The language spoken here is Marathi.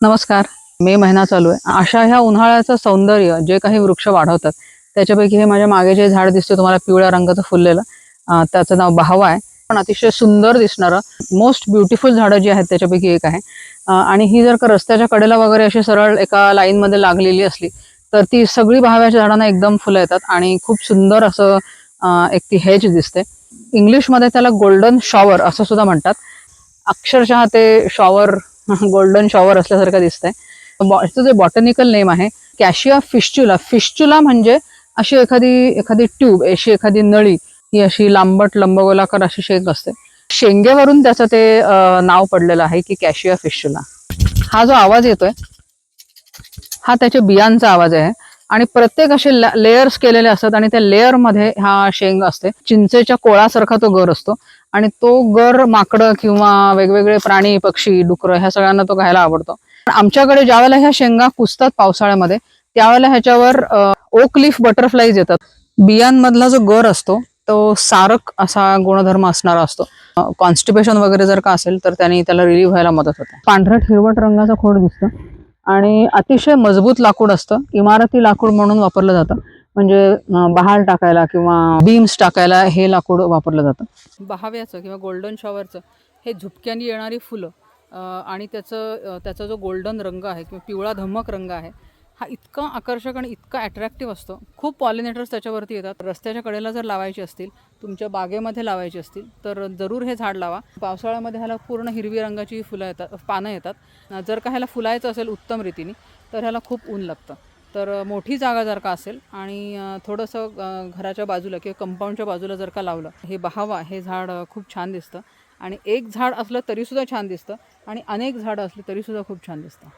नमस्कार. मे महिना चालू आहे. अशा ह्या उन्हाळ्याचं सौंदर्य जे काही वृक्ष वाढवतात त्याच्यापैकी हे माझ्या मागे जे झाड दिसते तुम्हाला पिवळ्या रंगाचं फुललेलं त्याचं नाव बहावा आहे. पण अतिशय सुंदर दिसणारं मोस्ट ब्युटिफुल झाडं जी आहेत त्याच्यापैकी एक आहे. आणि ही जर का रस्त्याच्या कडेला वगैरे अशी सरळ एका लाईनमध्ये लागलेली असली तर ती सगळी बहाव्याच्या झाडांना एकदम फुलं येतात आणि खूप सुंदर असं एक ती हेज दिसते. इंग्लिशमध्ये त्याला गोल्डन शॉवर असं सुद्धा म्हणतात. अक्षरशः ते शॉवर गोल्डन शॉवर असल्यासारखं दिसतंय. बॉ- याचं जे बॉटनिकल नेम आहे कॅशिया फिश्चुला फिश्चुला म्हणजे अशी एखादी एखादी ट्यूब अशी एखादी नळी ही अशी लांबट लंबगोलाकार अशी शेंग असते. शेंगेवरून त्याचं ते नाव पडलेलं आहे की कॅशिया फिश्चुला हा जो आवाज येतोय हा त्याच्या बियांचा आवाज आहे. आणि प्रत्येक असे लेयर्स केलेले असतात आणि त्या लेअरमध्ये हा शेंग असते. चिंचेच्या कोळासारखा तो गर असतो. आणि तो गर माकडं किंवा वेगवेगळे प्राणी पक्षी डुकरं ह्या सगळ्यांना तो खायला आवडतो. आमच्याकडे ज्यावेळेला ह्या शेंगा कुसतात पावसाळ्यामध्ये त्यावेळेला ह्याच्यावर ओक लीफ बटरफ्लाईज येतात. बियांमधला जो गर असतो तो सारक असा गुणधर्म असणारा असतो. कॉन्स्टिपेशन वगैरे जर का असेल तर त्यांनी त्याला रिलीव्ह व्हायला मदत होते. पांढरट हिरवट रंगाचा खोड दिसतो आणि अतिशय मजबूत लाकूड असतं. इमारती लाकूड म्हणून वापरलं जातं. म्हणजे अं, बहार टाकायला किंवा बीम्स टाकायला हे लाकूड वापरलं जातं. बहाव्याचं किंवा गोल्डन शॉवरचं हे झुपक्यानी येणारी फुलं आणि त्याचं त्याचा जो गोल्डन रंग आहे किंवा पिवळा धमक रंग आहे हा इतका आकर्षक आणि इतका अट्रॅक्टिव्ह असतो. खूप पॉलिनेटर्स त्याच्यावरती येतात. रस्त्याच्या कडेला जर लावायचे असतील तुमच्या बागेमध्ये लावायचे असतील तर जरूर हे झाड लावा. पावसाळ्यामध्ये ह्याला पूर्ण हिरवी रंगाची फुलं येतात पानं येतात. जर का ह्याला फुलायचं असेल उत्तम रीतीने तर ह्याला खूप ऊन लागतं. तर मोठी जागा जर का असेल आणि थोडंसं घराच्या बाजूला किंवा कंपाऊंडच्या बाजूला जर का लावलं हे बहावा हे झाड खूप छान दिसतं. आणि एक झाड असलं तरीसुद्धा छान दिसतं आणि अनेक झाडं असली तरीसुद्धा खूप छान दिसतं.